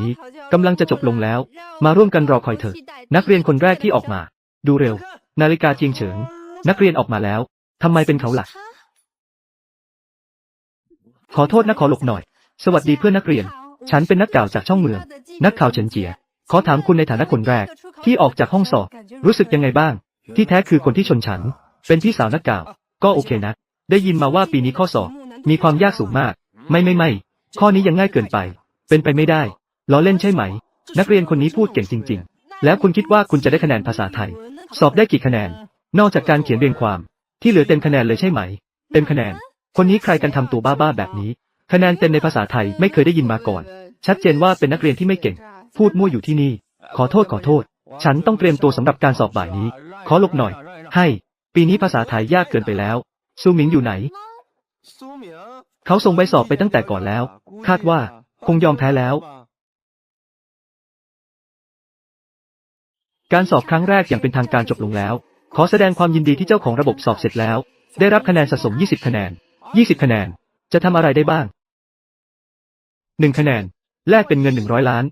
นี้กำลังจะจบลงแล้ว มาร่วมกันรอคอยเถอะนักเรียนคนแรกที่ออกมา ดูเร็ว นาฬิกาเจียงเฉิง นักเรียนออกมาแล้วทำไมเป็นเขาล่ะ ขอโทษนะขอหลบหน่อย สวัสดีเพื่อนนักเรียน ฉันเป็นนักข่าวจากช่องเมือง นักข่าวเฉินเจีย ขอถามคุณในฐานะคนแรก ที่ออกจากห้องสอบ รู้สึกยังไงบ้าง ที่แท้คือคนที่ชนฉัน เป็นพี่สาวนักข่าว ก็โอเคนะ ได้ยินมาว่าปีนี้ข้อสอบ มีความยากสูงมาก ไม่ไม่ไม่ ข้อนี้ยังง่ายเกินไป เป็นไปไม่ได้ ล้อเล่นใช่ไหม นักเรียนคนนี้พูดเก่งจริง ๆ แล้วคุณคิดว่าคุณจะได้คะแนนภาษาไทย สอบได้กี่คะแนน นอกจากการเขียนเรียงความ ที่เหลือเต็มคะแนนเลยใช่ไหม เต็มคะแนน คนนี้ใครกันทำตัวบ้าๆแบบนี้ คะแนนเต็มในภาษาไทยไม่เคยได้ยินมาก่อน ชัดเจนว่าเป็นนักเรียนที่ไม่เก่ง พูดมั่วอยู่ที่นี่ ขอโทษขอโทษ ฉันต้องเตรียมตัวสำหรับการสอบบ่ายนี้ ขอหลบหน่อย ให้ ปีนี้ภาษาไทยยากเกินไปแล้ว ซูหมิงอยู่ไหน เขาส่งใบสอบไปตั้งแต่ก่อนแล้ว คาดว่าคงยอมแพ้แล้ว การสอบครั้งแรกอย่างเป็นทางการจบลงแล้ว ขอแสดงความยินดีที่เจ้าของระบบสอบเสร็จแล้ว ได้รับคะแนนสะสม 20 คะแนน 20 คะแนน จะทำอะไรได้บ้าง 1 คะแนน แลกเป็นเงิน 100 ล้าน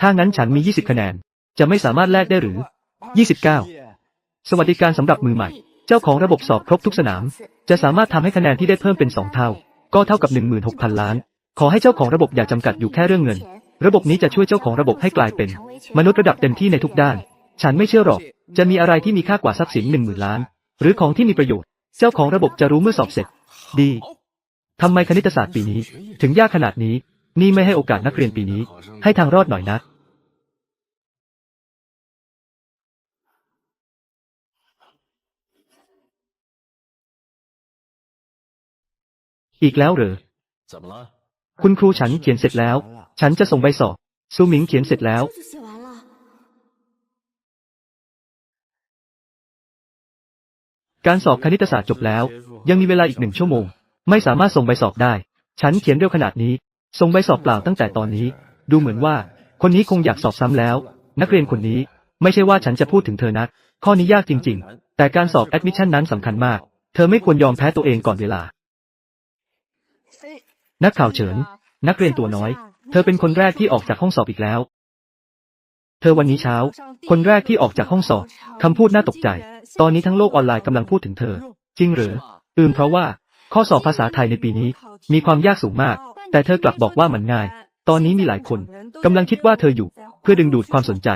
ถ้างั้นฉันมี 20 คะแนน จะไม่สามารถแลกได้หรือ 29 สวัสดิการสำหรับมือใหม่ เจ้าของระบบสอบครบทุกสนาม จะสามารถทำให้คะแนนที่ได้เพิ่มเป็น 2 เท่า ก็เท่ากับ 16,000 ล้าน ขอให้เจ้าของระบบอย่าจำกัดอยู่แค่เรื่องเงิน ระบบนี้จะช่วยเจ้าของระบบให้กลายเป็น มนุษย์ระดับเต็มที่ในทุกด้าน ฉันไม่เชื่อหรอก จะมีอะไรที่มีค่ากว่าทรัพย์สินหนึ่งหมื่นล้าน หรือของที่มีประโยชน์ เจ้าของระบบจะรู้เมื่อสอบเสร็จ ดีทำไมคณิตศาสตร์ปีนี้ ถึงยากขนาดนี้ นี่ไม่ให้โอกาสนักเรียนปีนี้ ให้ทางรอดหน่อยนะอีกแล้วเหรอ คุณครูฉันเขียนเสร็จแล้ว ฉันจะส่งใบสอบซูหมิงเขียนเสร็จแล้วการสอบคณิตศาสตร์จบแล้ว ยังมีเวลาอีกหนึ่งชั่วโมง ไม่สามารถส่งใบสอบได้ ฉันเขียนเร็วขนาดนี้ ส่งใบสอบเปล่าตั้งแต่ตอนนี้ ดูเหมือนว่า คนนี้คงอยากสอบซ้ำแล้ว นักเรียนคนนี้ ไม่ใช่ว่าฉันจะพูดถึงเธอนัก ข้อนี้ยากจริง ๆ แต่การสอบแอดมิชชั่นนั้นสำคัญมาก เธอไม่ควรยอมแพ้ตัวเองก่อนเวลา นักข่าวเฉิน นักเรียนตัวน้อย เธอเป็นคนแรกที่ออกจากห้องสอบอีกแล้ว เธอวันนี้เช้า คนแรกที่ออกจากห้องสอบ คำพูดน่าตกใจ ตอนนี้ทั้งโลกออนไลน์กำลังพูดถึงเธอ จริงหรือ อืมเพราะว่า ข้อสอบภาษาไทยในปีนี้ มีความยากสูงมาก แต่เธอกลับบอกว่ามันง่าย ตอนนี้มีหลายคนกำลังคิดว่าเธออยู่ เพื่อดึงดูดความสนใจ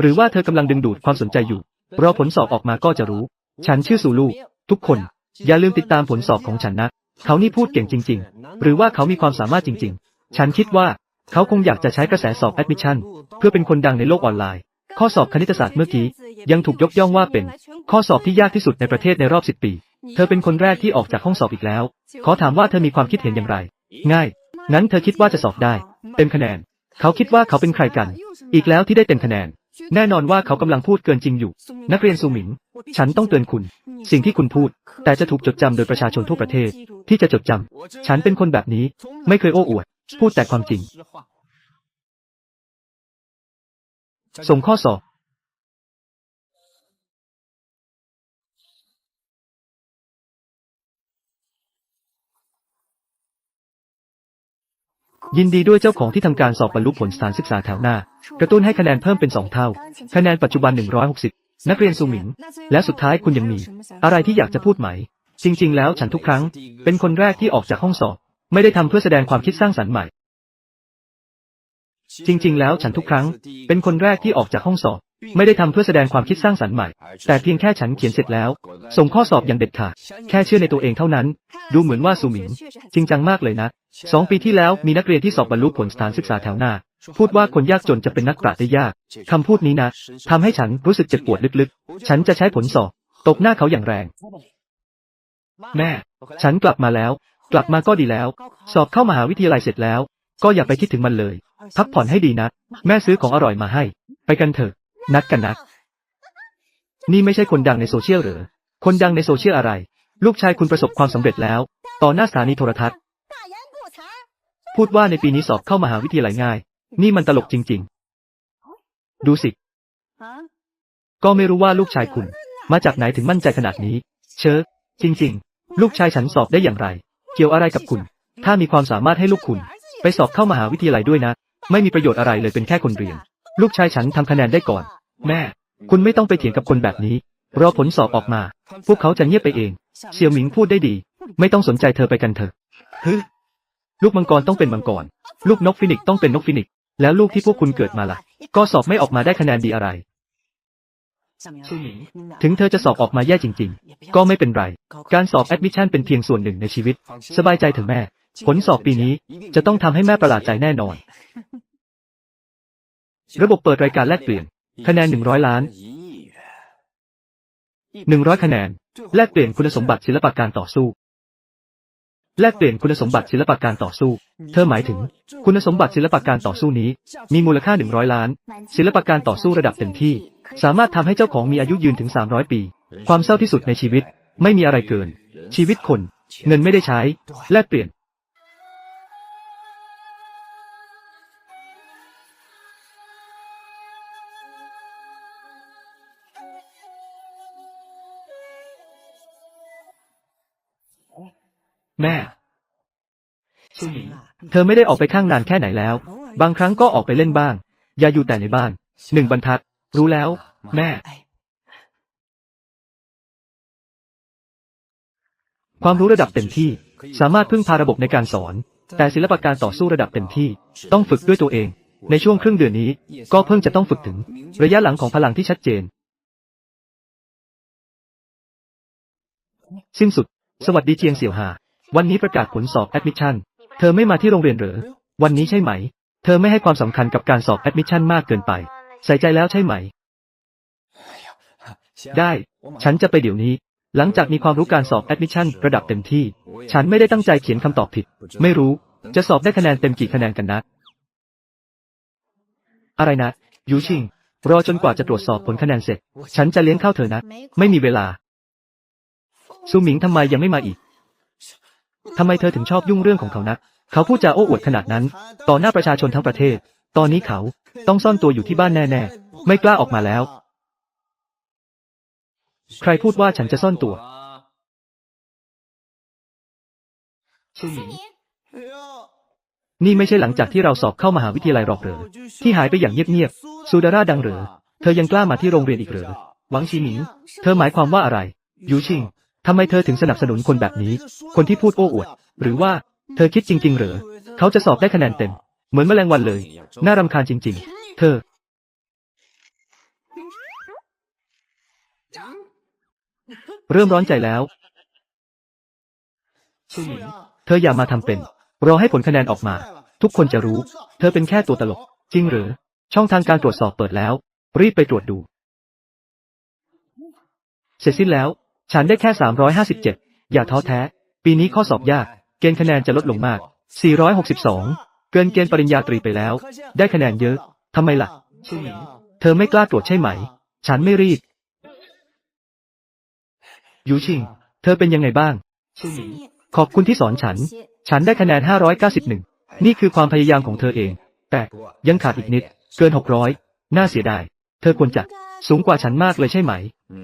หรือว่าเธอกำลังดึงดูดความสนใจอยู่ รอผลสอบออกมาก็จะรู้ ฉันชื่อซูลูทุกคน อย่าลืมติดตามผลสอบของฉันนะ เขานี่พูดเก่งจริง ๆ หรือว่าเขามีความสามารถจริง ๆ ฉันคิดว่า เขาคงอยากจะใช้กระแสสอบแอดมิชชั่นเพื่อเป็นคนดังในโลกออนไลน์ ข้อสอบคณิตศาสตร์เมื่อกี้ ยังถูกยกย่องว่าเป็น ข้อสอบที่ยากที่สุดในประเทศในรอบสิบปี เธอเป็นคนแรกที่ออกจากห้องสอบอีกแล้ว ขอถามว่าเธอมีความคิดเห็นอย่างไร ง่ายงั้นเธอคิดว่าจะสอบได้ เต็มคะแนน เขาคิดว่าเขาเป็นใครกัน อีกแล้วที่ได้เต็มคะแนน แน่นอนว่าเขากำลังพูดเกินจริงอยู่ นักเรียนซูหมิง ฉันต้องเตือนคุณ สิ่งที่คุณพูด แต่จะถูกจดจำโดยประชาชนทั่วประเทศ ที่จะจดจำฉันเป็นคนแบบนี้ ไม่เคยโอ้อวด พูดแต่ความจริง ส่งข้อสอบ ยินดีด้วยเจ้าของที่ทำการสอบบรรลุผลสถานศึกษาแถวหน้า กระตุ้นให้คะแนนเพิ่มเป็น 2 เท่า คะแนนปัจจุบัน 160 นักเรียนซูหมิง และสุดท้ายคุณยังมี อะไรที่อยากจะพูดไหม จริง ๆ แล้วฉันทุกครั้ง เป็นคนแรกที่ออกจากห้องสอบ ไม่ได้ทำเพื่อแสดงความคิดสร้างสรรค์ใหม่ จริง ๆ แล้วฉันทุกครั้ง เป็นคนแรกที่ออกจากห้องสอบ ไม่ได้ทำเพื่อแสดงความคิดสร้างสรรค์ใหม่ แต่เพียงแค่ฉันเขียนเสร็จแล้ว ส่งข้อสอบอย่างเด็ดขาด แค่เชื่อในตัวเองเท่านั้น ดูเหมือนว่าซูหมิง จริงจังมากเลยนะ สองปีที่แล้วมีนักเรียนที่สอบบรรลุผลสถานศึกษาแถวหน้า พูดว่าคนยากจนจะเป็นนักปราชญ์ได้ยาก คำพูดนี้นะทำให้ฉันรู้สึกเจ็บปวดลึกๆ ฉันจะใช้ผลสอบ ตบหน้าเขาอย่างแรง แม่ ฉันกลับมาแล้ว กลับมาก็ดีแล้ว สอบเข้ามหาวิทยาลัยเสร็จแล้ว ก็อย่าไปคิดถึงมันเลย พักผ่อนให้ดีนะ แม่ซื้อของอร่อยมาให้ ไปกันเถอะ นัดกันนะนี่ไม่ใช่คนดังในโซเชียลเหรอ คนดังในโซเชียลอะไร ลูกชายคุณประสบความสำเร็จแล้ว ต่อหน้าสถานีโทรทัศน์ พูดว่าในปีนี้สอบเข้ามหาวิทยาลัยง่าย นี่มันตลกจริง ๆ ดูสิ ก็ไม่รู้ว่าลูกชายคุณ มาจากไหนถึงมั่นใจขนาดนี้ เชอะจริง ๆ ลูกชายฉันสอบได้อย่างไร เกี่ยวอะไรกับคุณ ถ้ามีความสามารถให้ลูกคุณ ไปสอบเข้ามหาวิทยาลัยด้วยนะ ไม่มีประโยชน์อะไรเลยเป็นแค่คนเรียน ลูกชายฉันทำคะแนนได้ก่อน แม่ คุณไม่ต้องไปเถียงกับคนแบบนี้ รอผลสอบออกมา พวกเขาจะเงียบไปเองเสี่ยวหมิงพูดได้ดี ไม่ต้องสนใจเธอไปกันเถอะฮึลูกมังกรต้องเป็นมังกร ลูกนกฟินิกต้องเป็นนกฟินิก แล้วลูกที่พวกคุณเกิดมาล่ะ ก็สอบไม่ออกมาได้คะแนนดีอะไร ถึงเธอจะสอบออกมาแย่จริงๆ ก็ไม่เป็นไร การสอบแอดมิชชั่นเป็นเพียงส่วนหนึ่งในชีวิต สบายใจเถอะแม่ ผลสอบปีนี้จะต้องทำให้แม่ประหลาดใจแน่นอน ระบบเปิดรายการแลกเปลี่ยน คะแนน100ล้าน100คะแนน แลกเปลี่ยนคุณสมบัติศิลปะการต่อสู้ แลกเปลี่ยนคุณสมบัติศิลปะการต่อสู้ เธอหมายถึง คุณสมบัติศิลปะการต่อสู้นี้ มีมูลค่า100ล้าน ศิลปะการต่อสู้ระดับเต็มที่ สามารถทำให้เจ้าของมีอายุยืนถึง 300 ปี ความเศร้าที่สุดในชีวิต ไม่มีอะไรเกิน ชีวิตคน เงินไม่ได้ใช้ แลกเปลี่ยนแม่สู้หมิงเธอไม่ได้ออกไปข้างนานแค่ไหนแล้ว บางครั้งก็ออกไปเล่นบ้าง อย่าอยู่แต่ในบ้าน หนึ่งบรรทัด รู้แล้ว แม่ ความรู้ระดับเต็มที่ สามารถพึ่งพาระบบในการสอน แต่ศิลปะการต่อสู้ระดับเต็มที่ ต้องฝึกด้วยตัวเอง ในช่วงครึ่งเดือนนี้ ก็เพิ่งจะต้องฝึกถึง ระยะหลังของพลังที่ชัดเจน สิ้นสุด สวัสดีเจียงเสี่ยวหา วันนี้ประกาศผลสอบแอดมิชชั่น เธอไม่มาที่โรงเรียนเหรอ วันนี้ใช่ไหม เธอไม่ให้ความสำคัญกับการสอบแอดมิชชั่นมากเกินไป ใส่ใจแล้วใช่ไหม ได้ ฉันจะไปเดี๋ยวนี้ หลังจากมีความรู้การสอบแอดมิชชั่นระดับเต็มที่ ฉันไม่ได้ตั้งใจเขียนคำตอบผิด ไม่รู้ จะสอบได้คะแนนเต็มกี่คะแนนกันนะ อะไรนะ ยูชิง รอจนกว่าจะตรวจสอบผลคะแนนเสร็จ ฉันจะเลี้ยงข้าวเธอนะ ไม่มีเวลา ซูหมิงทำไมยังไม่มาอีกทำไมเธอถึงชอบยุ่งเรื่องของเขานัก เขาพูดจาโอ้อวดขนาดนั้น ต่อหน้าประชาชนทั้งประเทศ ตอนนี้เขาต้องซ่อนตัวอยู่ที่บ้านแน่ๆ ไม่กล้าออกมาแล้ว ใครพูดว่าฉันจะซ่อนตัวสู้หมิงนี่ไม่ใช่หลังจากที่เราสอบเข้ามหาวิทยาลัยหรอกเหรอที่หายไปอย่างเงียบๆ ซูดาร่าดังเหรอ เธอยังกล้ามาที่โรงเรียนอีกเหรอ หวังชีหมิง เธอหมายความว่าอะไร ยูชิง ทำไมเธอถึงสนับสนุนคนแบบนี้ คนที่พูดโอ้อวด หรือว่า เธอคิดจริง ๆ เหรอ เขาจะสอบได้คะแนนเต็ม เหมือนแมลงวันเลย น่ารำคาญจริง ๆ เธอ เริ่มร้อนใจแล้วสู้หมิงเธออย่ามาทำเป็น รอให้ผลคะแนนออกมา ทุกคนจะรู้ เธอเป็นแค่ตัวตลก จริงหรือ ช่องทางการตรวจสอบเปิดแล้ว รีบไปตรวจดู เสร็จสิ้นแล้ว ฉันได้แค่ 357 อย่าท้อแท้ ปีนี้ข้อสอบยาก เกณฑ์คะแนนจะลดลงมาก 462 เกินเกณฑ์ปริญญาตรีไปแล้ว ได้คะแนนเยอะ ทำไมล่ะสู้หมิงเธอไม่กล้าตรวจใช่ไหม ฉันไม่รีบยูชิง เธอเป็นยังไงบ้างสู้หมิงขอบคุณที่สอนฉัน ฉันได้คะแนน 591 นี่คือความพยายามของเธอเอง แต่ยังขาดอีกนิด เกิน 600 น่าเสียดาย เธอควรจะ สูงกว่าฉันมากเลยใช่ไหม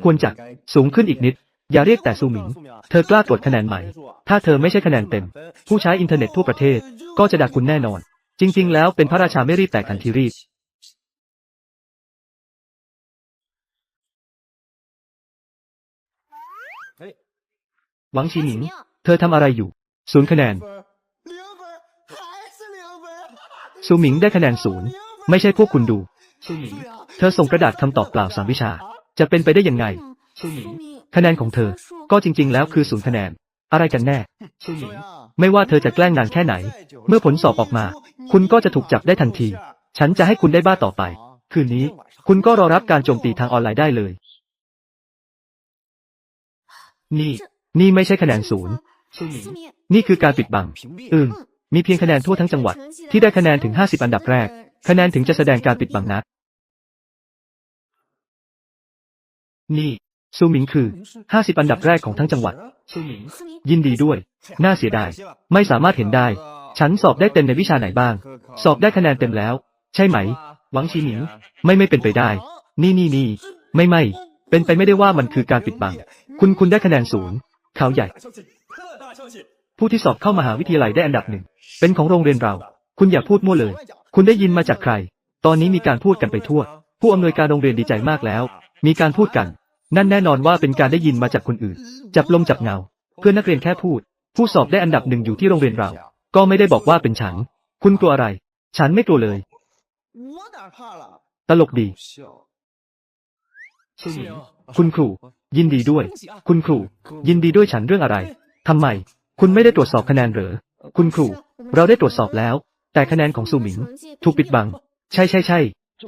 ควรจะ สูงขึ้นอีกนิด อย่าเรียกแต่ซูหมิง เธอกล้าตรวจคะแนนใหม่ ถ้าเธอไม่ใช่คะแนนเต็ม ผู้ใช้อินเทอร์เน็ตทั่วประเทศ ก็จะด่าคุณแน่นอน จริง ๆ แล้วเป็นพระราชาไม่รีบแต่ขันทีรีบ หวังชีหมิง เธอทำอะไรอยู่ ศูนย์คะแนน ซูหมิงได้คะแนนศูนย์ ไม่ใช่พวกคุณดูสู้หมิง เธอส่งกระดาษคำตอบเปล่าสามวิชา จะเป็นไปได้ยังไงสู้หมิง คะแนนของเธอ ก็จริง ๆ แล้วคือศูนย์คะแนน อะไรกันแน่สู้หมิงไม่ว่าเธอจะแกล้งนานแค่ไหน เมื่อผลสอบออกมา คุณก็จะถูกจับได้ทันที ฉันจะให้คุณได้บ้าต่อไป คืนนี้ คุณก็รอรับการโจมตีทางออนไลน์ได้เลย นี่ นี่ไม่ใช่คะแนนศูนย์สู้หมิงนี่คือการปิดบัง อืม มีเพียงคะแนนทั่วทั้งจังหวัด ที่ได้คะแนนถึง 50 อันดับแรก คะแนนถึงจะแสดงการปิดบังนะ นี่ ซูหมิงคือ 50 อันดับแรกของทั้งจังหวัด ยินดีด้วย น่าเสียดาย ไม่สามารถเห็นได้ ฉันสอบได้เต็มในวิชาไหนบ้าง สอบได้คะแนนเต็มแล้ว ใช่ไหม หวังชีหมิง ไม่ไม่เป็นไปได้ นี่นี่นี่ ไม่ไม่ เป็นไปไม่ได้ว่ามันคือการปิดบัง คุณคุณได้คะแนนศูนย์เขาใหญ่ ผู้ที่สอบเข้ามหาวิทยาลัยได้อันดับหนึ่ง เป็นของโรงเรียนเรา คุณอย่าพูดมั่วเลย คุณได้ยินมาจากใคร ตอนนี้มีการพูดกันไปทั่ว ผู้อำนวยการโรงเรียนดีใจมากแล้ว มีการพูดกัน นั่นแน่นอนว่าเป็นการได้ยินมาจากคนอื่น จับลมจับเงา เพื่อนนักเรียนแค่พูด ผู้สอบได้อันดับหนึ่งอยู่ที่โรงเรียนเรา ก็ไม่ได้บอกว่าเป็นฉัน คุณกลัวอะไร ฉันไม่กลัวเลย ตลกดี คุณครู ยินดีด้วย คุณครู ยินดีด้วยฉันเรื่องอะไรทำไม คุณไม่ได้ตรวจสอบคะแนนเหรอ คุณครู เราได้ตรวจสอบแล้ว แต่คะแนนของซูหมิง ถูกปิดบัง ใช่ใช่ใช่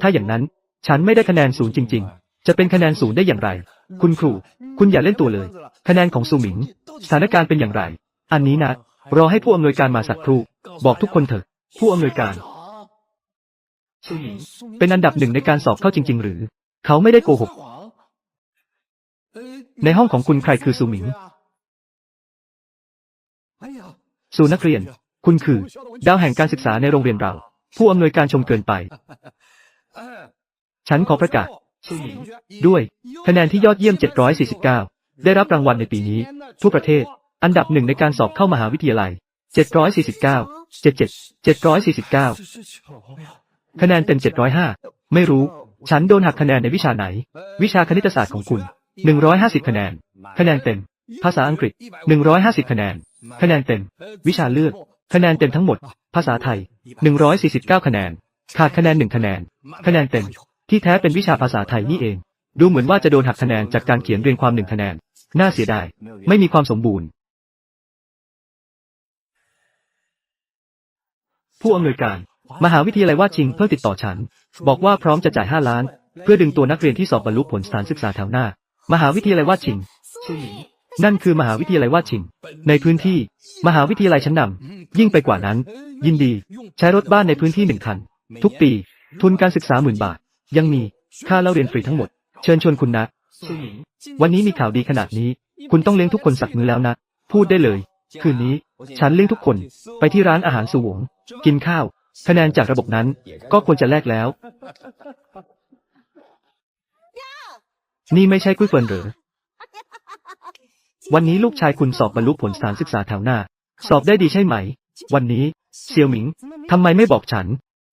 ถ้าอย่างนั้น ฉันไม่ได้คะแนนศูนย์จริง ๆ จะเป็นคะแนนสูงได้อย่างไร คุณครู คุณอย่าเล่นตัวเลย คะแนนของซูหมิง สถานการณ์เป็นอย่างไร อันนี้นะ รอให้ผู้อำนวยการมาสักครู่ บอกทุกคนเถอะ ผู้อำนวยการ ซูหมิง เป็นอันดับหนึ่งในการสอบเข้าจริง ๆ หรือ เขาไม่ได้โกหก ในห้องของคุณใครคือซูหมิง ซูนักเรียน คุณคือ ดาวแห่งการศึกษาในโรงเรียนเรา ผู้อำนวยการชมเกินไป ฉันขอประกาศ ด้วย คะแนนที่ยอดเยี่ยม 749 ได้รับรางวัลในปีนี้ ทั่วประเทศ อันดับหนึ่งในการสอบเข้ามหาวิทยาลัย 749 77 749 คะแนนเต็ม 705 ไม่รู้ ฉันโดนหักคะแนนในวิชาไหน วิชาคณิตศาสตร์ของคุณ 150 คะแนน คะแนนเต็ม ภาษาอังกฤษ 150 คะแนน คะแนนเต็ม วิชาเลือก คะแนนเต็มทั้งหมด ภาษาไทย 149 คะแนน ขาดคะแนนหนึ่งคะแนน คะแนนเต็ม ที่แท้เป็นวิชาภาษาไทยนี่เอง ดูเหมือนว่าจะโดนหักคะแนนจากการเขียนเรียงความหนึ่งคะแนน น่าเสียดาย ไม่มีความสมบูรณ์ ผู้อำนวยการ มหาวิทยาลัยว่าชิงเพิ่งติดต่อฉัน บอกว่าพร้อมจะจ่าย 5 ล้าน เพื่อดึงตัวนักเรียนที่สอบบรรลุผลสถานศึกษาแถวหน้า มหาวิทยาลัยว่าชิง，นั่นคือมหาวิทยาลัยว่าชิง ในพื้นที่ มหาวิทยาลัยชั้นนำยิ่งไปกว่านั้น ยินดี ใช้รถบ้านในพื้นที่หนึ่งคัน ทุกปี ทุนการศึกษาหมื่นบาท ยังมีค่าเล่าเรียนฟรีทั้งหมด เชิญชวนคุณนะ，วันนี้มีข่าวดีขนาดนี้ คุณต้องเลี้ยงทุกคนสักมื้อแล้วนะ พูดได้เลย คืนนี้ ฉันเลี้ยงทุกคนไปที่ร้านอาหารสุหวงกินข้าว คะแนนจากระบบนั้นก็ควรจะแลกแล้ว นี่ไม่ใช่กุ้ยเฟินเหรอวันนี้ลูกชายคุณสอบบรรลุผลสานศึกษาแถวหน้า สอบได้ดีใช่ไหม วันนี้เซียวหมิงทำไมไม่บอกฉัน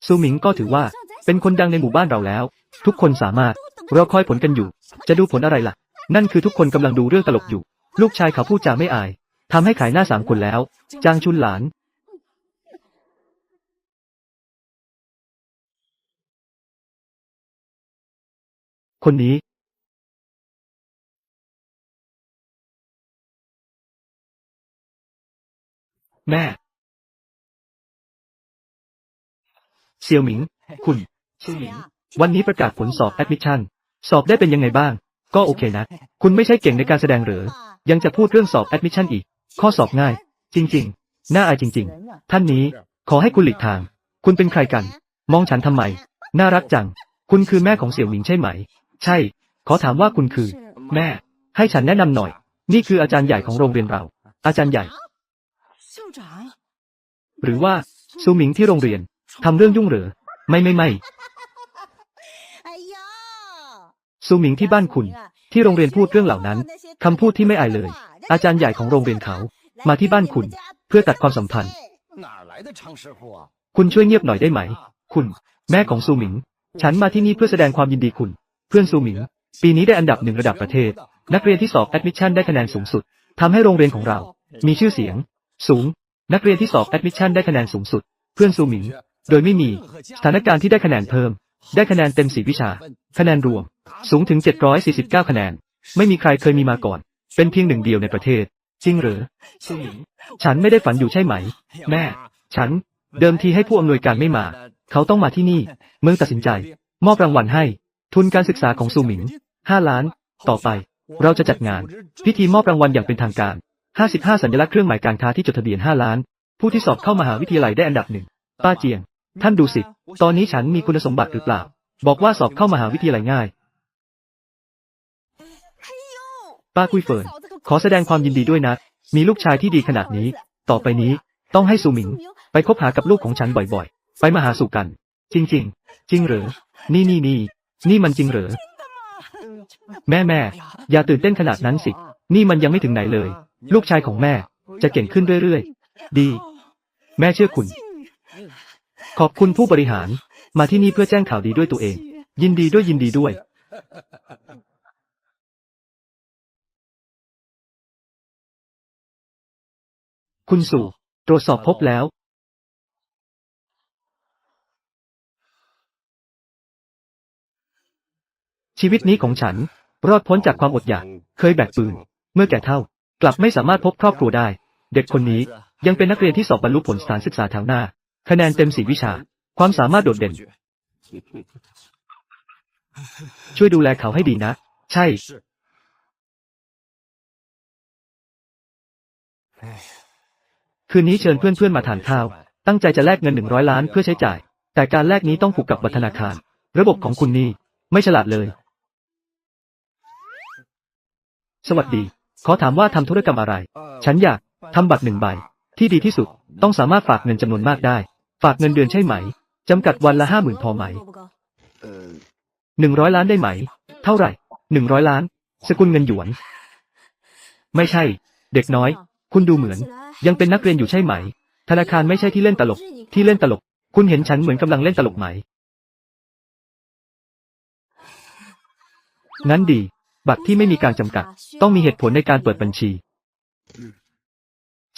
ซูหมิงก็ถือว่า เป็นคนดังในหมู่บ้านเราแล้ว ทุกคนสามารถรอคอยผลกันอยู่ จะดูผลอะไรล่ะ นั่นคือทุกคนกำลังดูเรื่องตลกอยู่ ลูกชายเขาพูดจาไม่อายทำให้ขายหน้าสามคนแล้ว จางชุนหลานคนนี้ แม่ เซียวหมิง คุณ， วันนี้ประกาศผลสอบแอดมิชชั่น สอบได้เป็นยังไงบ้าง ก็โอเคนะ คุณไม่ใช่เก่งในการแสดงเหรอยังจะพูดเรื่องสอบแอดมิชชั่นอีก ข้อสอบง่าย จริง ๆ น่าอายจริง ๆ ท่านนี้ ขอให้คุณหลีกทาง คุณเป็นใครกัน มองฉันทำไม น่ารักจัง คุณคือแม่ของเสี่ยวหมิงใช่ไหม ใช่ ขอถามว่าคุณคือ แม่ ให้ฉันแนะนำหน่อย นี่คืออาจารย์ใหญ่ของโรงเรียนเรา อาจารย์ใหญ่校长，หรือว่าซูหมิงที่โรงเรียนทำเรื่องยุ่งเหรอ ไม่ไม่ไม่ซูหมิงที่บ้านคุณ ที่โรงเรียนพูดเรื่องเหล่านั้นคำพูดที่ไม่อายเลย อาจารย์ใหญ่ของโรงเรียนเขา มาที่บ้านคุณ เพื่อตัดความสัมพันธ์ คุณช่วยเงียบหน่อยได้ไหม คุณ แม่ของซูหมิง ฉันมาที่นี่เพื่อแสดงความยินดีคุณ เพื่อนซูหมิง ปีนี้ได้อันดับหนึ่งระดับประเทศ นักเรียนที่สอบแอดมิชชั่นได้คะแนนสูงสุดทำให้โรงเรียนของเรา มีชื่อเสียง สูง นักเรียนที่สอบแอดมิชชั่นได้คะแนนสูงสุด เพื่อนซูหมิง โดยไม่มีสถานการณ์ที่ได้คะแนนเพิ่ม ได้คะแนนเต็มสี่วิชา คะแนนรวม สูงถึง 749 คะแนน ไม่มีใครเคยมีมาก่อน เป็นเพียงหนึ่งเดียวในประเทศ จริงเหรอ苏明，ฉันไม่ได้ฝันอยู่ใช่ไหม แม่ ฉัน เดิมทีให้ผู้อำนวยการไม่มา เขาต้องมาที่นี่ เมื่อตัดสินใจ มอบรางวัลให้ ทุนการศึกษาของซูหมิง 5 ล้าน ต่อไป เราจะจัดงาน พิธีมอบรางวัลอย่างเป็นทางการ 55 สัญลักษณ์เครื่องหมายการค้าที่จดทะเบียน 5 ล้าน ผู้ที่สอบเข้ามหาวิทยาลัยได้อันดับหนึ่งป้าเจียง ท่านดูสิ ตอนนี้ฉันมีคุณสมบัติหรือเปล่า บอกว่าสอบเข้ามหาวิทยาลัยง่าย ป้ากุยเฟิน ขอแสดงความยินดีด้วยนะ มีลูกชายที่ดีขนาดนี้ ต่อไปนี้ ต้องให้ซูหมิง ไปคบหากับลูกของฉันบ่อยๆ ไปมาหาสู่กัน จริงๆจริงเหรอ นี่นี่นี่ นี่มันจริงเหรอ แม่แม่ อย่าตื่นเต้นขนาดนั้นสิ นี่มันยังไม่ถึงไหนเลย ลูกชายของแม่ จะเก่งขึ้นเรื่อยๆ ดี แม่เชื่อคุณ ขอบคุณผู้บริหาร มาที่นี่เพื่อแจ้งข่าวดีด้วยตัวเอง ยินดีด้วยยินดีด้วย คุณสู่ ตรวจสอบพบแล้ว ชีวิตนี้ของฉัน รอดพ้นจากความอดอยาก เคยแบกปืน เมื่อแก่เท่า กลับไม่สามารถพบครอบครัวได้ เด็กคนนี้ยังเป็นนักเรียนที่สอบบรรลุผลสถานศึกษาแถวหน้า คะแนนเต็มสี่วิชา ความสามารถโดดเด่น ช่วยดูแลเขาให้ดีนะ ใช่。คืนนี้เชิญเพื่อนๆมาทานข้าว ตั้งใจจะแลกเงินหนึ่งร้อยล้านเพื่อใช้จ่าย แต่การแลกนี้ต้องผูกกับบัตรธนาคาร ระบบของคุณนี่ ไม่ฉลาดเลย สวัสดี ขอถามว่าทำธุรกรรมอะไร ฉันอยากทำบัตรหนึ่งใบ ที่ดีที่สุด ต้องสามารถฝากเงินจำนวนมากได้ ฝากเงินเดือนใช่ไหม จำกัดวันละห้าหมื่นพอไหมหนึ่งร้อยล้านได้ไหม เท่าไหร่หนึ่งร้อยล้าน สกุลเงินหยวน ไม่ใช่ เด็กน้อย คุณดูเหมือน ยังเป็นนักเรียนอยู่ใช่ไหม ธนาคารไม่ใช่ที่เล่นตลก ที่เล่นตลก คุณเห็นฉันเหมือนกำลังเล่นตลกไหม งั้นดี บัตรที่ไม่มีการจำกัด ต้องมีเหตุผลในการเปิดบัญชี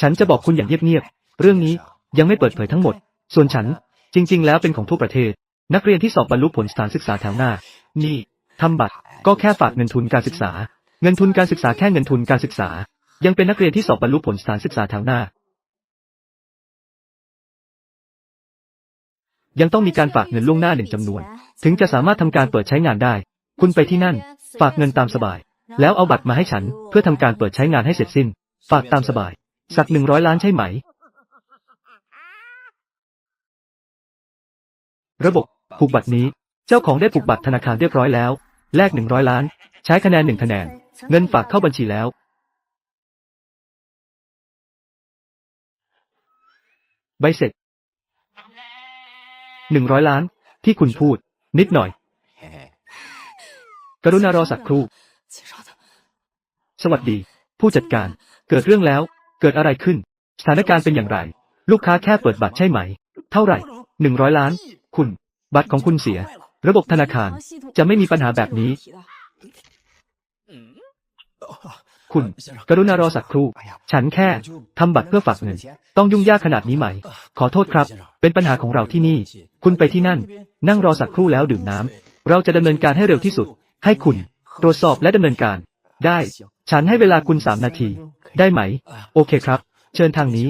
ฉันจะบอกคุณอย่างเงียบๆเรื่องนี้ยังไม่เปิดเผยทั้งหมด ส่วนฉัน จริง ๆ แล้วเป็นของทั่วประเทศ นักเรียนที่สอบบรรลุผลสถานศึกษาแถวหน้า นี่ทำบัตรก็แค่ฝากเงินทุนการศึกษา เงินทุนการศึกษาแค่เงินทุนการศึกษา ยังเป็นนักเรียนที่สอบบรรลุผลสถานศึกษาแถวหน้า ยังต้องมีการฝากเงินล่วงหน้าหนึ่งจำนวน ถึงจะสามารถทำการเปิดใช้งานได้ คุณไปที่นั่น ฝากเงินตามสบาย แล้วเอาบัตรมาให้ฉันเพื่อทำการเปิดใช้งานให้เสร็จสิ้น ฝากตามสบาย สักหนึ่งร้อยล้านใช่ไหม ระบบผูกบัตรนี้ เจ้าของได้ผูกบัตรธนาคารเรียบร้อยแล้ว แลกหนึ่งร้อยล้าน ใช้คะแนนหนึ่งคะแนน เงินฝากเข้าบัญชีแล้ว ใบเสร็จหนึ่งร้อยล้าน ที่คุณพูด นิดหน่อย กรุณารอสักครู่ สวัสดี ผู้จัดการ เกิดเรื่องแล้ว เกิดอะไรขึ้น สถานการณ์เป็นอย่างไร ลูกค้าแค่เปิดบัตรใช่ไหม เท่าไหร่ หนึ่งร้อยล้าน คุณ บัตรของคุณเสีย ระบบธนาคาร จะไม่มีปัญหาแบบนี้ คุณ กรุณารอสักครู่ ฉันแค่ทำบัตรเพื่อฝากเงิน ต้องยุ่งยากขนาดนี้ไหม ขอโทษครับ เป็นปัญหาของเราที่นี่ คุณไปที่นั่น นั่งรอสักครู่แล้วดื่มน้ำ เราจะดำเนินการให้เร็วที่สุด ให้คุณ ตรวจสอบและดำเนินการ ได้ ฉันให้เวลาคุณสามนาที ได้ไหม โอเคครับ เชิญทางนี้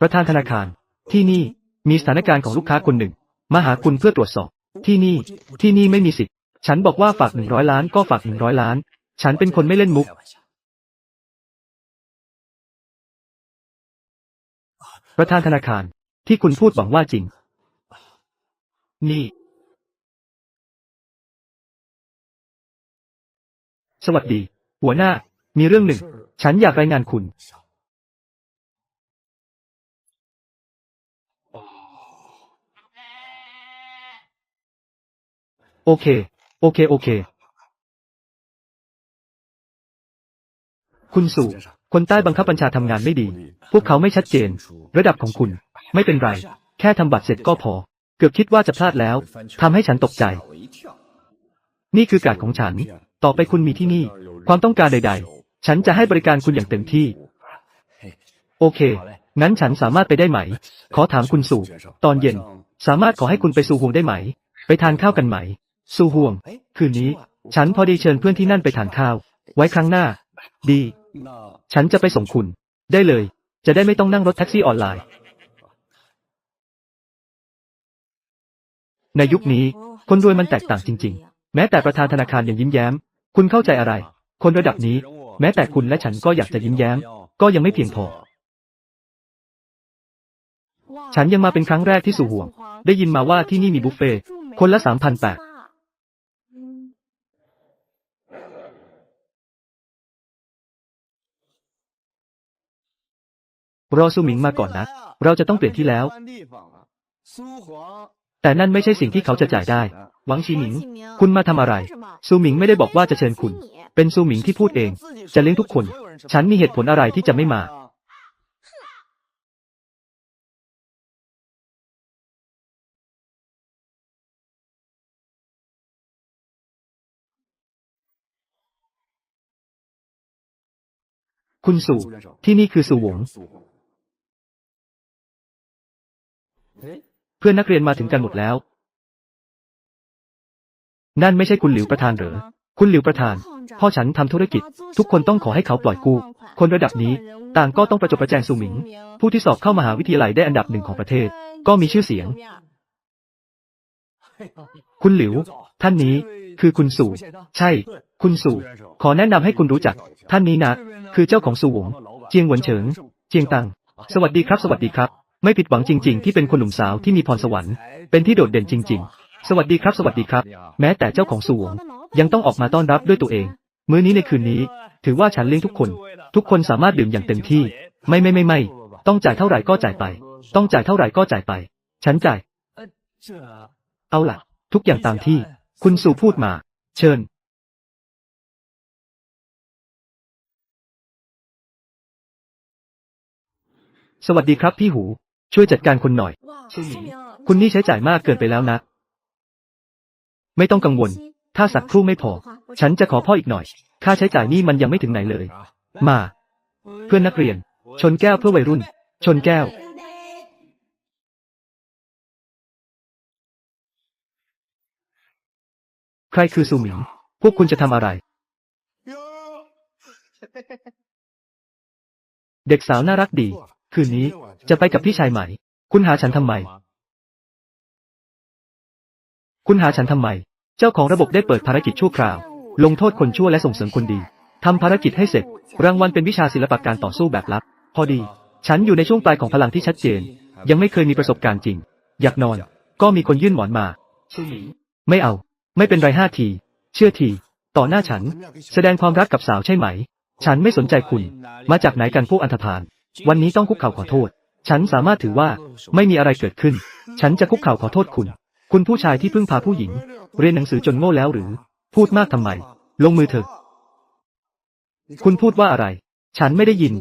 ประธานธนาคาร ที่นี่มีสถานการณ์ของลูกค้าคนหนึ่ง มาหาคุณเพื่อตรวจสอบ ที่นี่ ที่นี่ไม่มีสิทธิ์ ฉันบอกว่าฝากหนึ่งร้อยล้านก็ฝากหนึ่งร้อยล้าน ฉันเป็นคนไม่เล่นมุก ประธานธนาคาร ที่คุณพูดหวังว่าจริง นี่ สวัสดี หัวหน้า มีเรื่องหนึ่ง ฉันอยากรายงานคุณ โอเค โอเค โอเค คุณสู่ คนใต้บังคับบัญชาทำงานไม่ดี พวกเขาไม่ชัดเจน ระดับของคุณ ไม่เป็นไร แค่ทำบัตรเสร็จก็พอ เกือบคิดว่าจะพลาดแล้ว ทำให้ฉันตกใจ นี่คือการของฉัน ต่อไปคุณมีที่นี่ ความต้องการใด ๆ ฉันจะให้บริการคุณอย่างเต็มที่ โอเค งั้นฉันสามารถไปได้ไหม ขอถามคุณสู่ ตอนเย็น สามารถขอให้คุณไปซูฮวงได้ไหม ไปทานข้าวกันไหม ซูฮวง คืนนี้ ฉันพอดีเชิญเพื่อนที่นั่นไปทานข้าว ไว้ครั้งหน้า ดี那ฉันจะไปส่งคุณ ได้เลย จะได้ไม่ต้องนั่งรถแท็กซี่ออนไลน์ ในยุคนี้ คนรวยมันแตกต่างจริง ๆ แม้แต่ประธานธนาคารยังยิ้มแย้ม คุณเข้าใจอะไร คนระดับนี้ แม้แต่คุณและฉันก็อยากจะยิ้มแย้ม ก็ยังไม่เพียงพอ ฉันยังมาเป็นครั้งแรกที่สู่ห่วง ได้ยินมาว่าที่นี่มีบุฟเฟ่ต์คนละ3,800 รอซูหมิงมาก่อนนะ เราจะต้องเปลี่ยนที่แล้ว，แต่นั่นไม่ใช่สิ่งที่เขาจะจ่ายได้ หวังชีหมิง คุณมาทำอะไร ซูหมิงไม่ได้บอกว่าจะเชิญคุณ เป็นซูหมิงที่พูดเอง จะเลี้ยงทุกคน ฉันมีเหตุผลอะไรที่จะไม่มา คุณสู่ ที่นี่คือสู่หวง เพื่อนนักเรียนมาถึงกันหมดแล้ว นั่นไม่ใช่คุณหลิวประธานเหรอ คุณหลิวประธาน พ่อฉันทำธุรกิจ ทุกคนต้องขอให้เขาปล่อยกู้ คนระดับนี้ ต่างก็ต้องประจบประแจงซูหมิง ผู้ที่สอบเข้ามหาวิทยาลัยได้อันดับหนึ่งของประเทศ ก็มีชื่อเสียง คุณหลิว ท่านนี้คือคุณสู่ ใช่ คุณสู่ ขอแนะนำให้คุณรู้จัก ท่านนี้นะ คือเจ้าของสู่หวง เจียงหวนเฉิง เจียงตัง สวัสดีครับ สวัสดีครับ ไม่ผิดหวังจริง ๆ ที่เป็นคนหนุ่มสาวที่มีพรสวรรค์ เป็นที่โดดเด่นจริง ๆ สวัสดีครับ สวัสดีครับ แม้แต่เจ้าของสู่หวง ยังต้องออกมาต้อนรับด้วยตัวเอง มื้อนี้ในคืนนี้ ถือว่าฉันเลี้ยงทุกคน ทุกคนสามารถดื่มอย่างเต็มที่ ไม่ไม่ไม่ไม่ต้องจ่ายเท่าไหร่ก็จ่ายไป ต้องจ่ายเท่าไหร่ก็จ่ายไป ฉันจ่าย，เอาล่ะ ทุกอย่างตามที่ คุณสู่พูดมา เชิญสวัสดีครับพี่หู ช่วยจัดการคุณหน่อย คุณนี่ใช้จ่ายมากเกินไปแล้วนะ ไม่ต้องกังวล ถ้าสักครู่ไม่พอ ฉันจะขอพ่ออีกหน่อย ค่าใช้จ่ายนี่มันยังไม่ถึงไหนเลย มา เพื่อนนักเรียน ชนแก้วเพื่อวัยรุ่น ชนแก้ว ใครคือซูหมิง พวกคุณจะทำอะไร เด็กสาวน่ารักดี คืนนี้ จะไปกับพี่ชายไหม คุณหาฉันทำไม คุณหาฉันทำไม เจ้าของระบบได้เปิดภารกิจชั่วคราว ลงโทษคนชั่วและส่งเสริมคนดี ทำภารกิจให้เสร็จ รางวัลเป็นวิชาศิลปะการต่อสู้แบบลับ พอดี ฉันอยู่ในช่วงปลายของพลังที่ชัดเจน ยังไม่เคยมีประสบการณ์จริง อยากนอน ก็มีคนยื่นหมอนมา ไม่เอา ไม่เป็นไรห้าที เชื่อที ต่อหน้าฉัน แสดงความรักกับสาวใช่ไหม ฉันไม่สนใจคุณ มาจากไหนกันพวกอันธพาล วันนี้ต้องคุกเข่าขอโทษ ฉันสามารถถือว่าไม่มีอะไรเกิดขึ้น ฉันจะคุกเข่าขอโทษคุณ คุณผู้ชายที่เพิ่งพาผู้หญิง เรียนหนังสือจนโง่แล้วหรือ พูดมากทำไม ลงมือเถอะ คุณพูดว่าอะไร ฉันไม่ได้ยิน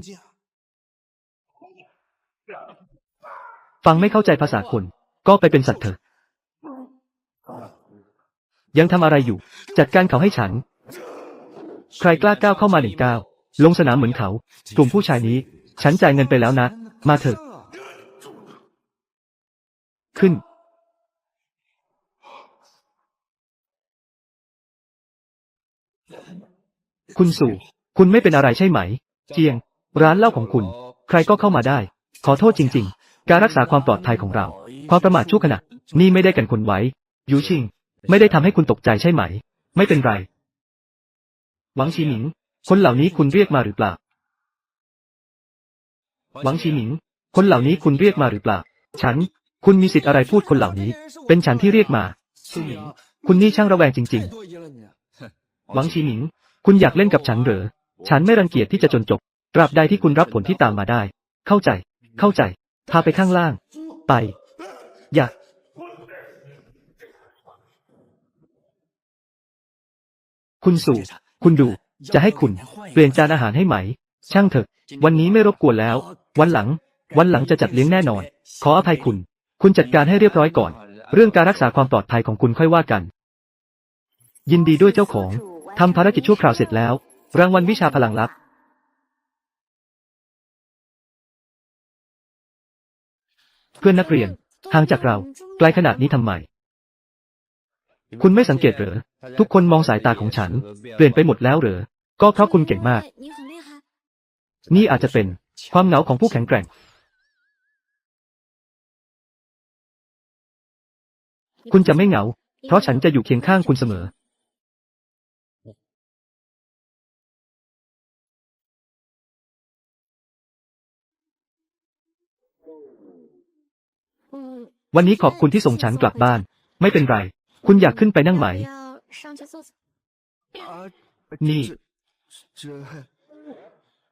ฟังไม่เข้าใจภาษาคน ก็ไปเป็นสัตว์เถอะ ยังทำอะไรอยู่ จัดการเขาให้ฉัน ใครกล้าก้าวเข้ามาหนึ่งก้าว ลงสนามเหมือนเขา กลุ่มผู้ชายนี้ ฉันจ่ายเงินไปแล้วนะ มาเถอะ ขึ้น คุณสู่ คุณไม่เป็นอะไรใช่ไหม เจียง ร้านเหล้าของคุณ ใครก็เข้ามาได้ ขอโทษจริง ๆ การรักษาความปลอดภัยของเรา ความประมาทชั่วขณะ นี่ไม่ได้กันคนไว้ยูชิง ไม่ได้ทำให้คุณตกใจใช่ไหม ไม่เป็นไร หวังชีหมิง คนเหล่านี้คุณเรียกมาหรือเปล่า หวังชีหมิง คนเหล่านี้คุณเรียกมาหรือเปล่า ฉัน คุณมีสิทธิ์อะไรพูดคนเหล่านี้ เป็นฉันที่เรียกมาซูหมิง คุณนี่ช่างระแวงจริง ๆ หวังชีหมิง คุณอยากเล่นกับฉันเหรอ ฉันไม่รังเกียจที่จะจนจบรับใดที่คุณรับผลที่ตามมาได้ เข้าใจ เข้าใจ พาไปข้างล่าง ไป อย่าคุณสู่ คุณดู จะให้คุณ เปลี่ยนจานอาหารให้ไหม ช่างเถอะ วันนี้ไม่รบกวนแล้ว วันหลัง วันหลังจะจัดเลี้ยงแน่นอน ขออภัยคุณ คุณจัดการให้เรียบร้อยก่อน เรื่องการรักษาความปลอดภัยของคุณค่อยว่ากัน ยินดีด้วยเจ้าของ ทำภารกิจชั่วคราวเสร็จแล้ว รางวัลวิชาพลังลับ เพื่อนนักเรียน ห่างจากเรา ไกลขนาดนี้ทำไม คุณไม่สังเกตเหรอ ทุกคนมองสายตาของฉัน เปลี่ยนไปหมดแล้วเหรอ ก็เพราะคุณเก่งมาก นี่อาจจะเป็นความเหงาของผู้แข็งแกร่ง คุณจะไม่เหงา เพราะฉันจะอยู่เคียงข้างคุณเสมอ วันนี้ขอบคุณที่ส่งฉันกลับบ้าน ไม่เป็นไร คุณอยากขึ้นไปนั่งไหม นี่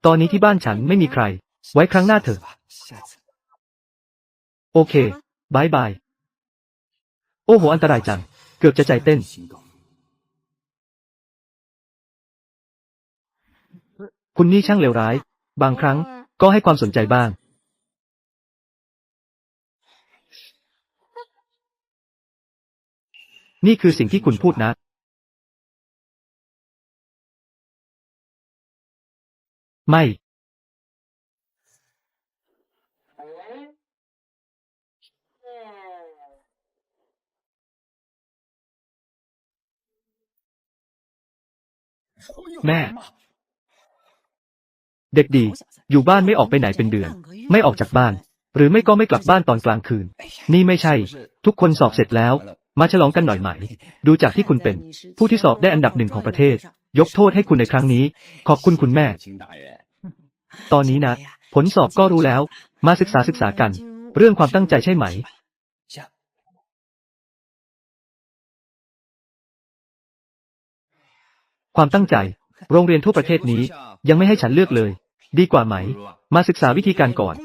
ตอนนี้ที่บ้านฉันไม่มีใคร ไว้ครั้งหน้าเถอะ โอเคบายบาย โอ้โห อันตรายจัง เกือบจะใจเต้น คุณนี่ช่างเลวร้าย บางครั้งก็ให้ความสนใจบ้าง นี่คือสิ่งที่คุณพูดนะ ไม่ แม่ เด็กดี อยู่บ้านไม่ออกไปไหนเป็นเดือน ไม่ออกจากบ้าน หรือไม่ก็ไม่กลับบ้านตอนกลางคืน นี่ไม่ใช่ ทุกคนสอบเสร็จแล้ว มาฉลองกันหน่อยไหม ดูจากที่คุณเป็น ผู้ที่สอบได้อันดับหนึ่งของประเทศ ยกโทษให้คุณในครั้งนี้ ขอบคุณคุณแม่ ตอนนี้นะ ผลสอบก็รู้แล้ว มาศึกษาศึกษากัน เรื่องความตั้งใจใช่ไหม ความตั้งใจ โรงเรียนทั่วประเทศนี้ ยังไม่ให้ฉันเลือกเลย ดีกว่าไหม มาศึกษาวิธีการก่อน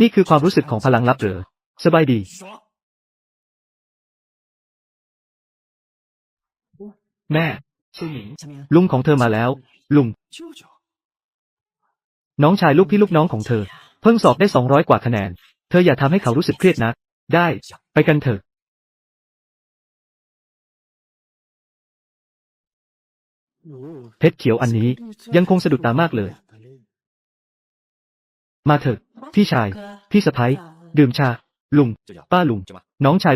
นี่คือความรู้สึกของพลังลับเหรอ สบายดี แม่ ลุงของเธอมาแล้ว ลุง น้องชายลูกพี่ลูกน้องของเธอ เพิ่งสอบได้สองร้อยกว่าคะแนน เธออย่าทำให้เขารู้สึกเครียดนะ ได้ ไปกันเถอะเพชรเขียวอันนี้ยังคงสะดุดตามากเลย มาเถอะ พี่ชาย พี่สะพ้ยดื่มชา ลุง ป้าลุง น้องชาย